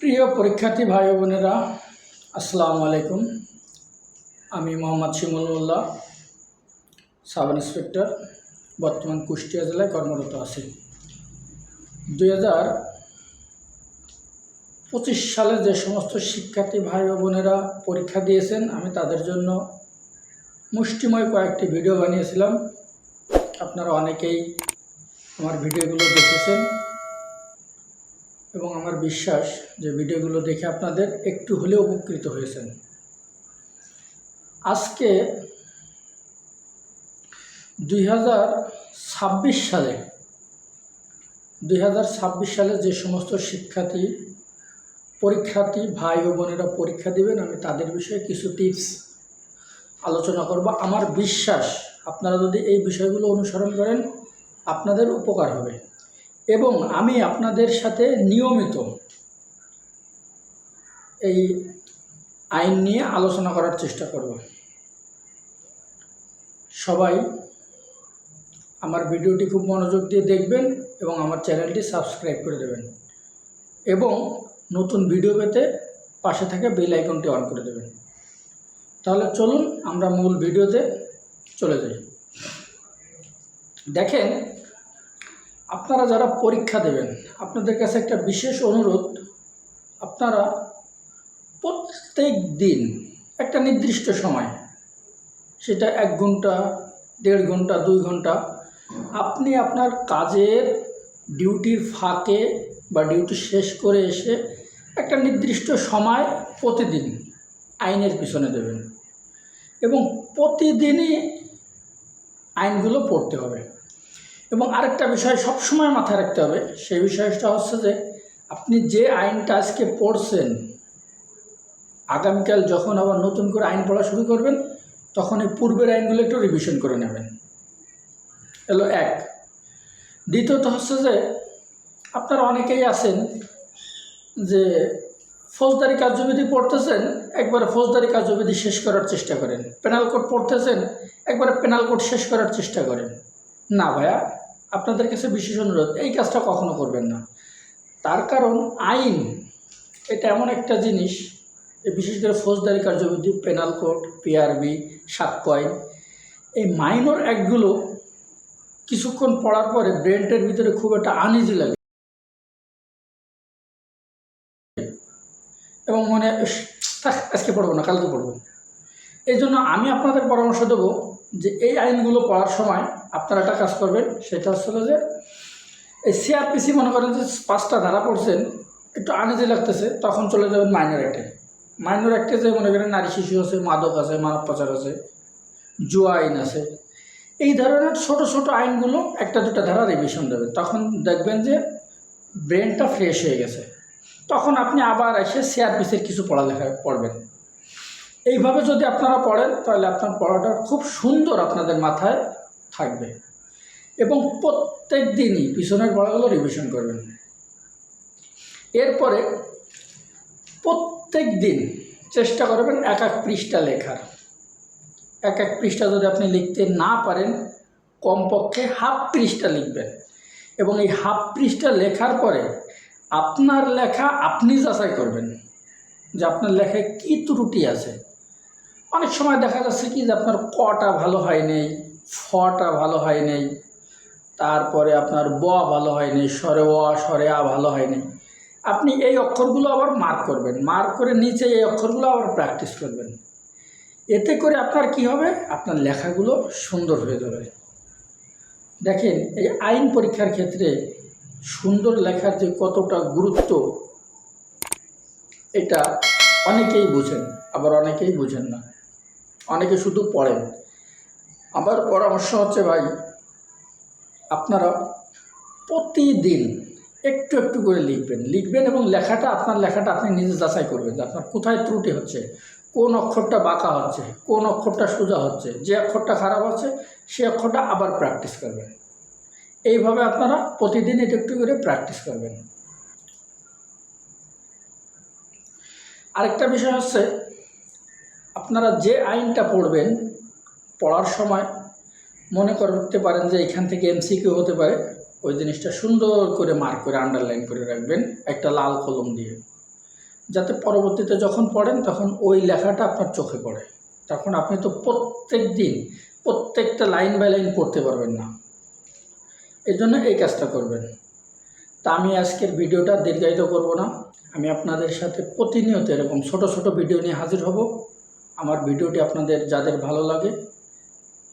প্রিয় পরীক্ষার্থী ভাই বোনেরা, আসসালামু আলাইকুম। আমি মোহাম্মদ শিমুল্লাহ সাব ইন্সপেক্টর, বর্তমান কুষ্টিয়া জেলায় কর্মরত আছি। দুই পঁচিশ সালে যে সমস্ত শিক্ষার্থী ভাই বোনেরা পরীক্ষা দিয়েছেন, আমি তাদের জন্য মুষ্টিময় কয়েকটি ভিডিও বানিয়েছিলাম। আপনারা অনেকেই আমার ভিডিওগুলো দেখেছেন। এবং আমার বিশ্বাস যে ভিডিওগুলো দেখে আপনাদের একটু হলেও উপকৃত হয়েছেন। আজকে দুই হাজার ছাব্বিশ সালে, দুই হাজার ছাব্বিশ সালে যে সমস্ত শিক্ষার্থী, পরীক্ষার্থী, ভাই ও বোনেরা পরীক্ষা দেবেন, আমি তাদের বিষয়ে কিছু টিপস আলোচনা করব। আমার বিশ্বাস, আপনারা যদি এই বিষয়গুলো অনুসরণ করেন, আপনাদের উপকার হবে। এবং আমি আপনাদের সাথে নিয়মিত এই আইন নিয়ে আলোচনা করার চেষ্টা করব। সবাই আমার ভিডিওটি খুব মনোযোগ দিয়ে দেখবেন এবং আমার চ্যানেলটি সাবস্ক্রাইব করে দেবেন এবং নতুন ভিডিও পেতে পাশে থাকা বেল আইকনটি অন করে দেবেন। তাহলে চলুন আমরা মূল ভিডিওতে চলে যাই। দেখেন আপনারা যারা পরীক্ষা দেবেন, আপনাদের কাছে একটা বিশেষ অনুরোধ, আপনারা প্রত্যেক দিন একটা নির্দিষ্ট সময়, সেটা এক ঘণ্টা, দেড় ঘণ্টা, দুই ঘণ্টা, আপনি আপনার কাজের ডিউটির ফাঁকে বা ডিউটি শেষ করে এসে একটা নির্দিষ্ট সময় প্রতিদিন আইনের পিছনে দেবেন এবং প্রতিদিনই আইনগুলো পড়তে হবে। এবং আরেকটা বিষয় সবসময় মাথায় রাখতে হবে, সেই বিষয়টা হচ্ছে যে আপনি যে আইনটা আজকে পড়ছেন, আগামীকাল যখন আবার নতুন করে আইন পড়া শুরু করবেন, তখন এই পূর্বের আইনগুলো একটু রিভিশন করে নেবেন। এলো এক। দ্বিতীয়ত হচ্ছে যে আপনারা অনেকেই আছেন যে ফৌজদারি কার্যবিধি পড়তেছেন, একবারে ফৌজদারি কার্যবিধি শেষ করার চেষ্টা করেন। পেনাল কোড পড়তেছেন, একবারে পেনাল কোড শেষ করার চেষ্টা করেন। না ভাইয়া আপনাদের কাছে বিশেষ অনুরোধ এই কাজটা কখনো করবেন না। তার কারণ আইন এটা এমন একটা জিনিস বিশেষ করে ফৌজদারি কার্যবিধি পেনাল কোড পিআরবি সাতকয়েন এই মাইনর অ্যাক্টগুলো কিছুক্ষণ পড়ার পরে ব্রেনটের ভিতরে খুব একটা আনইজি লাগে। এবং মনে হয়, "ইস, থাক, আজকে পড়ব না কালকে পড়ব। এই জন্য আমি আপনাদের পরামর্শ দেবো যে এই আইনগুলো পড়ার সময় আপনারা একটা কাজ করবেন, সেটা হচ্ছে যে এই সিআরপিসি মনে করেন যে পাঁচটা ধারা পড়ছেন, একটু আনিজি লাগতেছে, তখন চলে যাবেন মাইনর অ্যাক্টে মাইনর অ্যাক্টে যে মনে করেন নারী শিশু আছে, মাদক আছে মানব পাচার আছে, জুয়া আইন আছে, এই ধরনের ছোট ছোট আইনগুলো একটা দুটা ধারা রিভিশন দেবেন। তখন দেখবেন যে ব্রেনটা ফ্রেশ হয়ে গেছে। তখন আপনি আবার এসে সিআরপিসির কিছু পড়ালেখা পড়বেন এইভাবে যদি আপনারা পড়েন, তাহলে আপনার পড়াটা খুব সুন্দর আপনাদের মাথায় থাকবে। এবং প্রত্যেক দিনই পিছনের পড়াগুলো রিভিশন করবেন। এরপরে প্রত্যেক দিন চেষ্টা করবেন এক এক পৃষ্ঠা লেখার। এক এক পৃষ্ঠা যদি আপনি লিখতে না পারেন, কমপক্ষে হাফ পৃষ্ঠা লিখবেন। এবং এই হাফ পৃষ্ঠা লেখার পরে আপনার লেখা আপনি যাচাই করবেন যে আপনার লেখায় কী ত্রুটি আছে। অনেক সময় দেখা যাচ্ছে কি যে আপনার কটা ভালো হয় নেই, ফটা ভালো হয় নেই, তারপরে আপনার ব ভালো হয় নেই, স্বরে অ, স্বরে আ ভালো হয় নেই। আপনি এই অক্ষরগুলো আবার মার্ক করবেন মার্ক করে নিচে এই অক্ষরগুলো আবার প্র্যাকটিস করবেন। এতে করে আপনার কি হবে? আপনার লেখাগুলো সুন্দর হয়ে যাবে। দেখেন, এই আইন পরীক্ষার ক্ষেত্রে সুন্দর লেখার যে কতটা গুরুত্ব, এটা অনেকেই বুঝেন, আবার অনেকেই বুঝেন না। অনেকে শুধু পড়েন। আমার পরামর্শ হচ্ছে ভাই, আপনারা প্রতিদিন একটু একটু করে লিখবেন। লিখবেন এবং লেখাটা, আপনার লেখাটা আপনি নিজে যাচাই করবেন যে আপনার কোথায় ত্রুটি হচ্ছে, কোন অক্ষরটা বাঁকা হচ্ছে, কোন অক্ষরটা সোজা হচ্ছে, যে অক্ষরটা খারাপ হচ্ছে, সে অক্ষরটা আবার প্র্যাকটিস করবেন। এইভাবে আপনারা প্রতিদিন একটু একটু করে প্র্যাকটিস করবেন। আরেকটা বিষয় হচ্ছে আপনারা যে আইনটা পড়বেন, পড়ার সময় মনে করতে পারেন যে এখান থেকে এমসিকিউ হতে পারে, ওই জিনিসটা সুন্দর করে মার্ক করে আন্ডারলাইন করে রাখবেন একটা লাল কলম দিয়ে। যাতে পরবর্তীতে যখন পড়েন তখন ওই লেখাটা আপনার চোখে পড়ে। তখন আপনি তো প্রত্যেক দিন, প্রত্যেকটা লাইন বাই লাইন পড়তে পারবেন না। এই জন্য এই কাজটা করবেন। তা আমি আজকের ভিডিওটা দীর্ঘায়িত করব না। আমি আপনাদের সাথে প্রতিনিয়ত এরকম ছোট ছোট ভিডিও নিয়ে হাজির হব। আমার ভিডিওটি আপনাদের যাদের ভালো লাগে,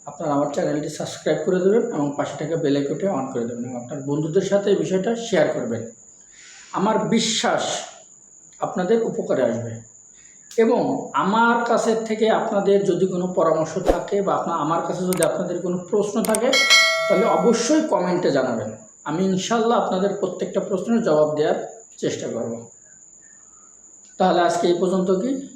আপনারা আমার চ্যানেলটি সাবস্ক্রাইব করে দেবেন এবং পাশে থাকা বেল অন করে দেবেন এবং আপনার বন্ধুদের সাথে এই বিষয়টা শেয়ার করবেন। আমার বিশ্বাস আপনাদের উপকারে আসবে এবং আমার কাছে থেকে আপনাদের যদি কোনো পরামর্শ থাকে বা আপনার, আমার কাছে যদি আপনাদের কোনো প্রশ্ন থাকে, তাহলে অবশ্যই কমেন্টে জানাবেন। আমি ইনশাল্লাহ আপনাদের প্রত্যেকটা প্রশ্নের জবাব দেওয়ার চেষ্টা করব। তাহলে আজকে এই পর্যন্ত কি?